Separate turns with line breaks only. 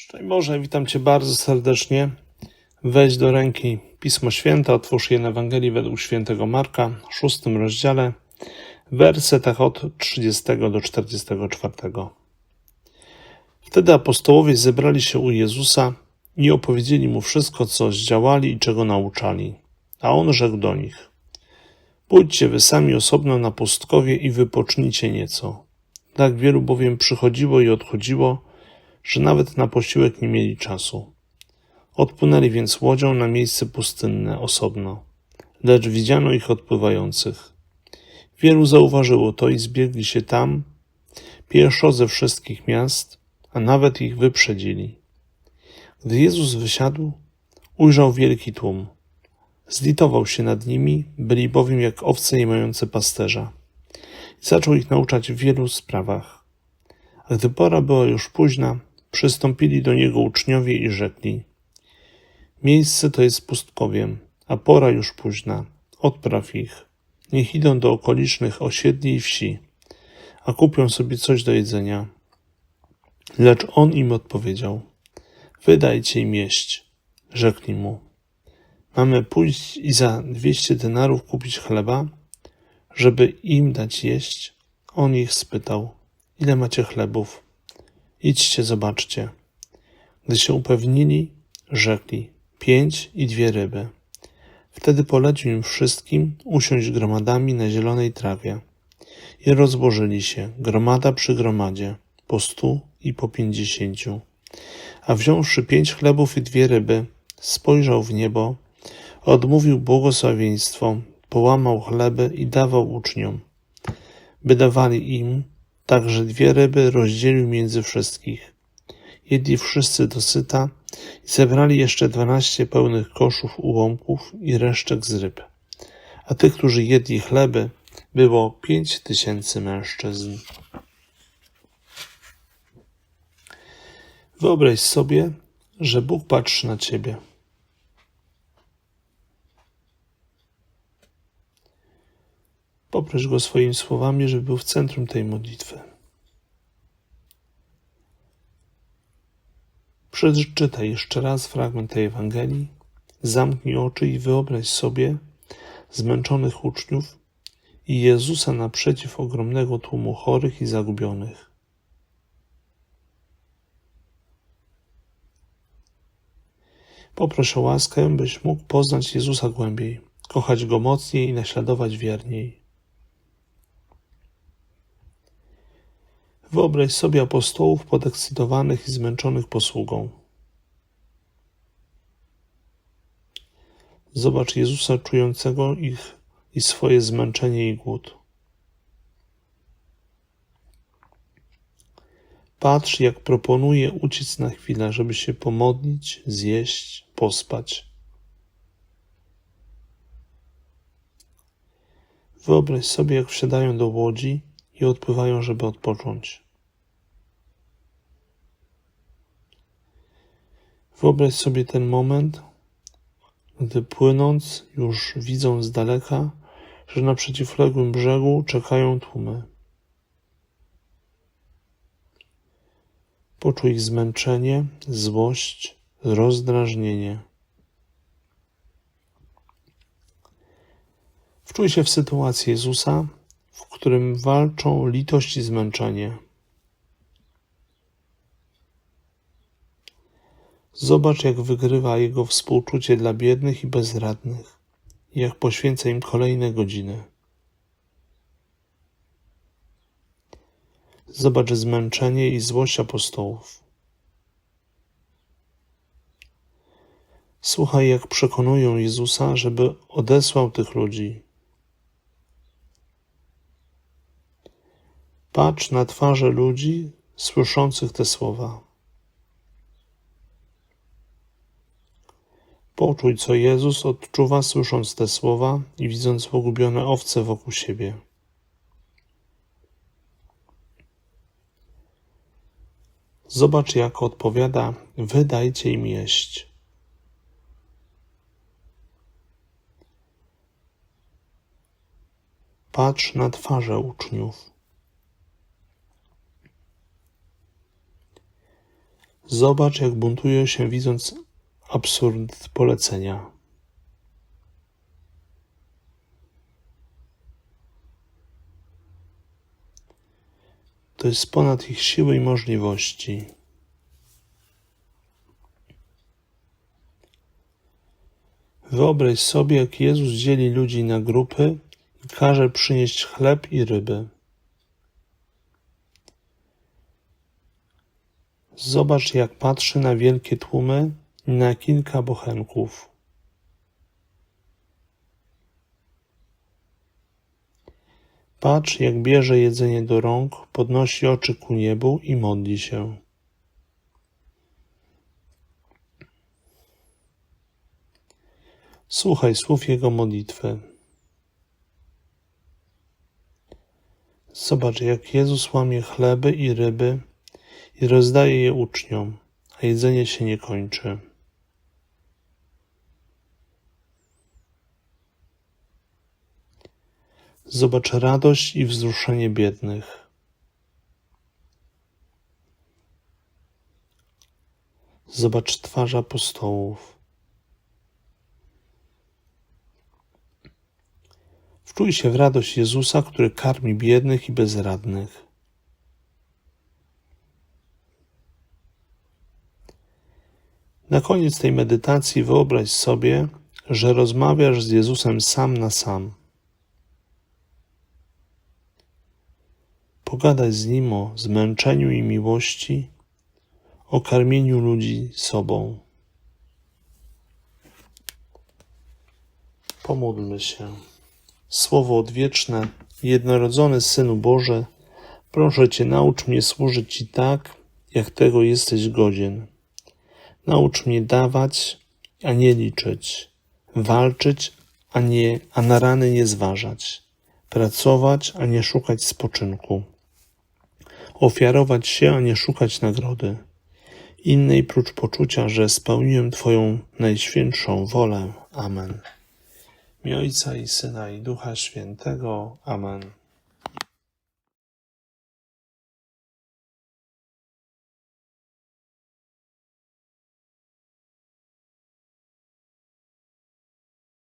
Szczęść Boże, witam Cię bardzo serdecznie. Weź do ręki Pismo Święte, otwórz je na Ewangelii według świętego Marka, w szóstym rozdziale, wersetach od 30 do 44. Wtedy apostołowie zebrali się u Jezusa i opowiedzieli mu wszystko, co zdziałali i czego nauczali. A on rzekł do nich: Pójdźcie wy sami osobno na pustkowie i wypocznijcie nieco. Tak wielu bowiem przychodziło i odchodziło, że nawet na posiłek nie mieli czasu. Odpłynęli więc łodzią na miejsce pustynne osobno, lecz widziano ich odpływających. Wielu zauważyło to i zbiegli się tam, pieszo ze wszystkich miast, a nawet ich wyprzedzili. Gdy Jezus wysiadł, ujrzał wielki tłum. Zlitował się nad nimi, byli bowiem jak owce nie mające pasterza. I zaczął ich nauczać w wielu sprawach. A gdy pora była już późna, przystąpili do niego uczniowie i rzekli: Miejsce to jest pustkowiem, a pora już późna. Odpraw ich. Niech idą do okolicznych osiedli i wsi, a kupią sobie coś do jedzenia. Lecz on im odpowiedział: Wydajcie im jeść. Rzekli mu: Mamy pójść i za dwieście denarów kupić chleba, żeby im dać jeść? On ich spytał: Ile macie chlebów? Idźcie, zobaczcie. Gdy się upewnili, rzekli: Pięć i dwie ryby. Wtedy polecił im wszystkim usiąść gromadami na zielonej trawie. I rozłożyli się, gromada przy gromadzie, po stu i po pięćdziesięciu. A wziąwszy pięć chlebów i dwie ryby, spojrzał w niebo, odmówił błogosławieństwo, połamał chleby i dawał uczniom, by dawali im, także dwie ryby rozdzielił między wszystkich. Jedli wszyscy dosyta i zebrali jeszcze dwanaście pełnych koszów ułomków i resztek z ryb. A tych, którzy jedli chleby, było pięć tysięcy mężczyzn. Wyobraź sobie, że Bóg patrzy na ciebie. Poproś go swoimi słowami, żeby był w centrum tej modlitwy. Przeczytaj jeszcze raz fragment tej Ewangelii, zamknij oczy i wyobraź sobie zmęczonych uczniów i Jezusa naprzeciw ogromnego tłumu chorych i zagubionych. Poproś o łaskę, byś mógł poznać Jezusa głębiej, kochać Go mocniej i naśladować wierniej. Wyobraź sobie apostołów podekscytowanych i zmęczonych posługą. Zobacz Jezusa czującego ich i swoje zmęczenie i głód. Patrz, jak proponuje uciec na chwilę, żeby się pomodlić, zjeść, pospać. Wyobraź sobie, jak wsiadają do łodzi i odpływają, żeby odpocząć. Wyobraź sobie ten moment, gdy płynąc już widzą z daleka, że na przeciwległym brzegu czekają tłumy. Poczuj ich zmęczenie, złość, rozdrażnienie. Wczuj się w sytuację Jezusa, w którym walczą litość i zmęczenie. Zobacz, jak wygrywa jego współczucie dla biednych i bezradnych, jak poświęca im kolejne godziny. Zobacz zmęczenie i złość apostołów. Słuchaj, jak przekonują Jezusa, żeby odesłał tych ludzi. Patrz na twarze ludzi słyszących te słowa. Poczuj, co Jezus odczuwa, słysząc te słowa i widząc pogubione owce wokół siebie. Zobacz, jak odpowiada: Wydajcie im jeść. Patrz na twarze uczniów. Zobacz, jak buntują się, widząc absurd polecenia. To jest ponad ich siły i możliwości. Wyobraź sobie, jak Jezus dzieli ludzi na grupy i każe przynieść chleb i ryby. Zobacz, jak patrzy na wielkie tłumy na kilka bochenków. Patrz, jak bierze jedzenie do rąk, podnosi oczy ku niebu i modli się. Słuchaj słów Jego modlitwy. Zobacz, jak Jezus łamie chleby i ryby i rozdaje je uczniom, a jedzenie się nie kończy. Zobacz radość i wzruszenie biednych. Zobacz twarz apostołów. Wczuj się w radość Jezusa, który karmi biednych i bezradnych. Na koniec tej medytacji wyobraź sobie, że rozmawiasz z Jezusem sam na sam. Pogadaj z Nim o zmęczeniu i miłości, o karmieniu ludzi sobą. Pomódlmy się. Słowo odwieczne, jednorodzony Synu Boże, proszę Cię, naucz mnie służyć Ci tak, jak tego jesteś godzien. Naucz mnie dawać, a nie liczyć, walczyć, a, nie, a na rany nie zważać, pracować, a nie szukać spoczynku, ofiarować się, a nie szukać nagrody, innej prócz poczucia, że spełniłem Twoją najświętszą wolę. Amen. Mi Ojca i Syna i Ducha Świętego. Amen.